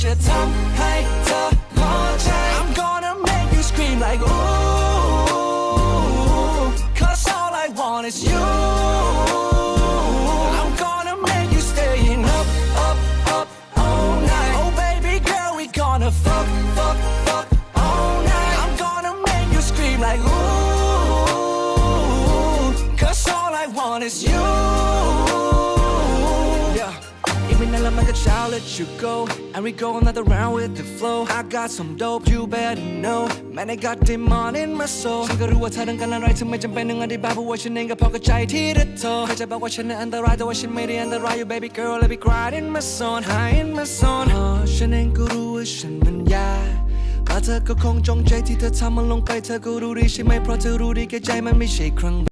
จะทำให้เธอพอใจ I'm gonna make you scream like ooh Cause all I want is you I'm gonna make you staying up, up, up all night Oh baby girl we gonna fuck, fuck, fuck all night I'm gonna make you scream like ooh Cause all I want is you Let you go and we go another round with the flow I got some dope you better know man I got demon in my soul ฉันก็รู้ว่าเธอต้องการอะไรถึงไม่จำเป็นต้องอธิบายเพราะว่าฉันเองก็พอเข้าใจที่เธอโทรใครจะบอกว่าฉันนั้นอันตรายแต่ว่าฉันไม่ได้อันตราย you baby girl let me cry in my zone high in my zone ฉันเองก็รู้ว่าฉันมันยากและเธอก็คงจงใจที่เธอทำมันลงไปเธอก็รู้ดีใช่ไหมเพราะเธอรู้ดีแก่ใจมันไม่ใช่ครั้ง